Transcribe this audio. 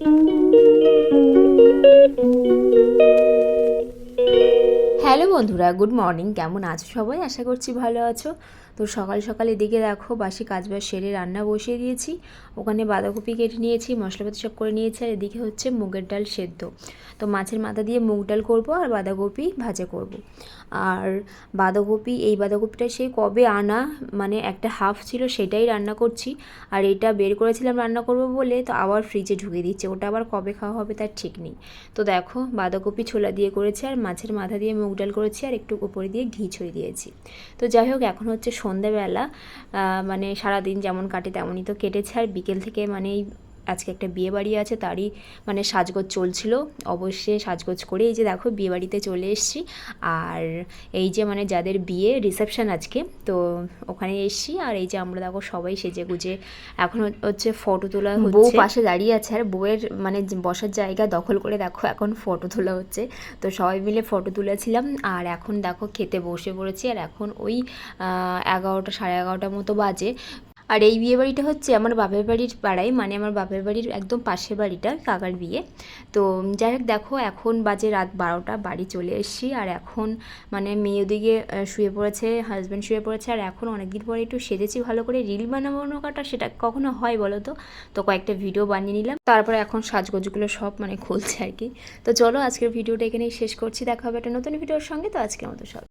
Hello বন্ধুরা, good morning. কেমন আছো সবাই? আশা করছি ভালো আছো। তো সকাল সকাল এদিকে দেখো, বাসি কাজবাজ সেরে রান্না বসিয়ে দিয়েছি। ওখানে বাঁধাকপি কেটে নিয়েছি, মশলাপাতি সব করে নিয়েছি, আর এদিকে হচ্ছে মুগের ডাল সেদ্ধ। তো মাছের মাথা দিয়ে মুগ ডাল করব আর বাঁধাকপি ভাজা করব। আর বাঁধাকপি, এই বাঁধাকপিটা সেই কবে আনা মানে একটা হাফ ছিল সেটাই রান্না করছি। আর এটা বের করেছিলাম রান্না করব বলে, তো আবার ফ্রিজে ঢুকে দিচ্ছে। ওটা আবার কবে খাওয়া হবে তার ঠিক নেই। তো দেখো, বাঁধাকপি ছোলা দিয়ে করেছি আর মাছের মাথা দিয়ে মুগ ডাল করেছি আর একটু উপরে দিয়ে ঘি ছড়িয়ে দিয়েছি। তো যাই হোক, এখন হচ্ছে সন্ধ্যাবেলা মানে সারাদিন যেমন কাটে তেমনই তো কেটেছে। আর বিকেল থেকে মানে এই আজকে একটা বিয়ে বাড়ি আছে, তারই মানে সাজগোজ চলছিল। অবশ্যই সাজগোজ করে এই যে দেখো বিয়ে বাড়িতে চলে এসেছি। আর এই যে মানে যাদের বিয়ে রিসেপশন আজকে, তো ওখানে এসেছি। আর এই যে আমরা দেখো সবাই সেজে গুজে, এখন হচ্ছে ফটো তোলা বউ পাশে দাঁড়িয়ে আছে, আর বউয়ের মানে বসার জায়গা দখল করে দেখো এখন ফটো তোলা হচ্ছে। তো সবাই মিলে ফটো তুলেছিলাম। আর এখন দেখো খেতে বসে পড়েছি। আর এখন ওই এগারোটা, সাড়ে এগারোটার মতো বাজে। আর এই বিয়ে বাড়িটা হচ্ছে আমার বাপের বাড়ির পাড়ায় মানে আমার বাপের বাড়ির একদম পাশের বাড়িটা, কাকার বিয়ে। তো যাই হোক, দেখো এখন বাজে রাত বারোটা, বাড়ি চলে এসেছি। আর এখন মানে মেয়ে ওদিকে শুয়ে পড়েছে হাজব্যান্ড শুয়ে পড়েছে। আর এখন অনেকদিন পরে একটু সেজেছি ভালো করে রিল বানানো কাটা, সেটা কখনো হয় বলো তো? তো কয়েকটা ভিডিও বানিয়ে নিলাম। তারপরে এখন সাজগোজগুলো সব মানে খুলছে আর কি। তো চলো আজকের ভিডিওটা এখানেই শেষ করছি। দেখা হবে একটা নতুন ভিডিওর সঙ্গে। তো আজকের মতো সব।